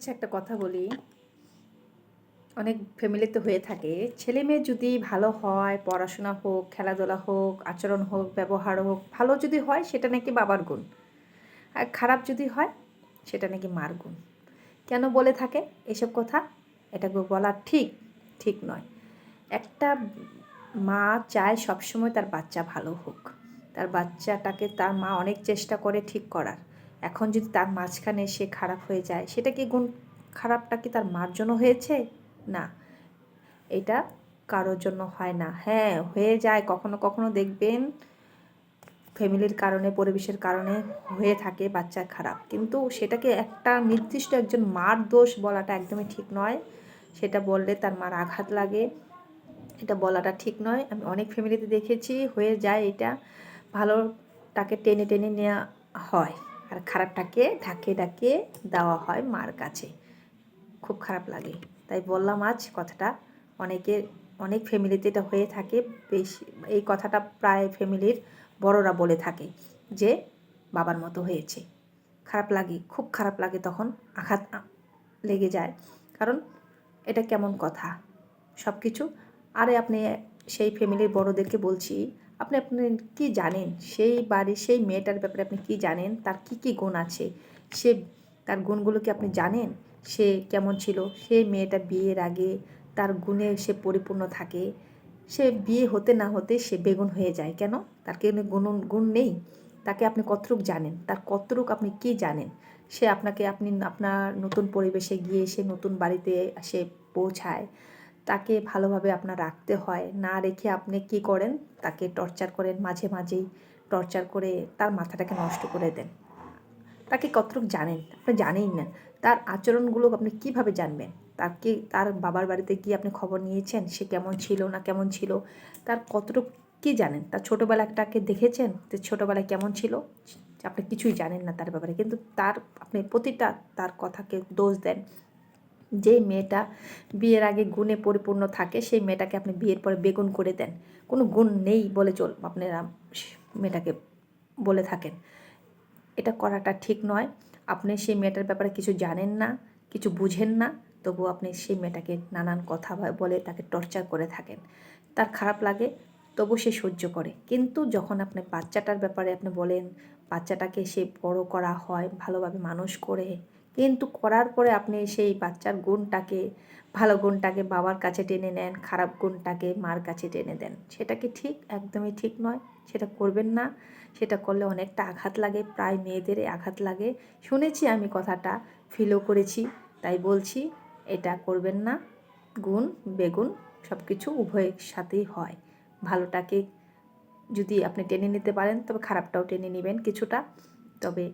আচ্ছা একটা কথা বলি। অনেক ফ্যামিলিতে হয়ে থাকে। ছেলে মেয়ে যদি ভালো হয়, পড়াশোনা হোক, খেলাধুলা হোক, আচরণ হোক, ব্যবহার হোক, ভালো যদি হয়, সেটা নাকি বাবার গুণ। আর খারাপ যদি হয়, সেটা নাকি মার গুণ। কেন বলে থাকে এসব কথা? এটা বলা ঠিক ঠিক নয়। একটা মা চায় সবসময় তার বাচ্চা ভালো হোক। তার বাচ্চাটাকে তার মা অনেক চেষ্টা করে ঠিক করার। এখন যদি তার মাঝখানে সে খারাপ হয়ে যায়, সেটা কি গুণ খারাপটা কি তার মার জন্য হয়েছে? না। এটা কারোর জন্য হয় না। হ্যাঁ হয়ে যায়। কখনো কখনো দেখবেন ফ্যামিলির কারণে, পরিবেশের কারণে হয়ে থাকে বাচ্চা খারাপ। কিন্তু সেটাকে একটা নির্দিষ্ট একজন মার দোষ বলাটা একদমই ঠিক নয়। সেটা বললে তার মার আঘাত লাগে। এটা বলাটা ঠিক নয়। আমি অনেক ফ্যামিলিতে দেখেছি, হয়ে যায় এটা। ভালোটাকে টেনে টেনে নেওয়া হয়। আর খারাপটাকে ঢাকে ডাকে দেওয়া হয় মার কাছে। খুব খারাপ লাগে। তাই বললাম আজ কথাটা অনেকে, অনেক ফ্যামিলিতে এটা হয়ে থাকে। বেশি, এই কথাটা প্রায় ফ্যামিলির বড়রা বলে থাকে যে, বাবার মতো হয়েছে। খারাপ লাগে, খুব খারাপ লাগে তখন আঘাত লেগে যায়। কারণ এটা কেমন কথা? সব কিছু আরে আপনি সেই ফ্যামিলির বড়দেরকে বলছি আপনি আপনি কি জানেন? সেই বাড়ির সেই মেয়েটার ব্যাপারে আপনি কি জানেন? তার কি কি গুণ আছে? সে তার গুণগুলো কি আপনি জানেন? সে কেমন ছিল? সেই মেয়েটা বিয়ের আগে তার গুণে সে পরিপূর্ণ থাকে। সে বিয়ে হতে না হতে সে বেগুন হয়ে যায়। কেন? তার কি গুণ গুণ নেই? তাকে আপনি কতটুক জানেন? তার কতটুক আপনি কি জানেন? সে আপনাকে আপনি, আপনার নতুন পরিবেশে গিয়ে সে নতুন বাড়িতে সে পৌঁছায়। তাকে ভালোভাবে আপনার রাখতে হয়। না রেখে আপনি কি করেন? তাকে টর্চার করেন, মাঝে মাঝেই টর্চার করে তার মাথাটাকে নষ্ট করে দেন। তাকে কতটুকু জানেন? আপনি জানেই না। তার আচরণগুলো আপনি কীভাবে জানবেন? তাকে তার বাবার বাড়িতে গিয়ে আপনি খবর নিয়েছেন? সে কেমন ছিল না কেমন ছিল? তার কতটুকু কি জানেন? তার ছোটোবেলাটাকে দেখেছেন? যে ছোটোবেলায় কেমন ছিল? আপনি কিছুই জানেন না তার ব্যাপারে। কিন্তু তার, আপনি প্রতিটা তার কথাকে দোষ দেন। যে মেয়েটা বিয়ের আগে গুণে পরিপূর্ণ থাকে, সেই মেয়েটাকে আপনি বিয়ের পরে বেগুন করে দেন। কোনো গুণ নেই বলে চল, আপনারা মেয়েটাকে বলে থাকেন। এটা করাটা ঠিক নয়। আপনি সেই মেয়েটার ব্যাপারে কিছু জানেন না, কিছু বুঝেন না তবু আপনি সেই মেয়েটাকে নানান কথা বলে তাকে টর্চার করে থাকেন। তার খারাপ লাগে তবু সে সহ্য করে। কিন্তু যখন আপনি বাচ্চাটার ব্যাপারে আপনি বলেন, বাচ্চাটাকে সে বড় করা হয়, ভালোভাবে মানুষ করে কিন্তু করার পরে আপনি সেই বাচ্চার গুণটাকে, ভালো গুণটাকে বাবার কাছে টেনে নেন, খারাপ গুণটাকে মার কাছে টেনে দেন। সেটা কি ঠিক? একদমই ঠিক নয়। সেটা করবেন না। সেটা করলে অনেকটা আঘাত লাগে, প্রায় মেয়েদের আঘাত লাগে। শুনেছি আমি কথাটা, ফিলও করেছি, তাই বলছি, এটা করবেন না। গুণ বেগুন সব কিছু উভয়ের সাথেই হয়। ভালোটাকে যদি আপনি টেনে নিতে পারেন, তবে খারাপটাও টেনে নেবেন কিছুটা। তবে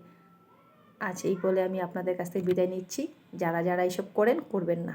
আজ এই বলে আমি আপনাদের কাছ থেকে বিদায় নিচ্ছি। যারা যারা এইসব করেন, করবেন না।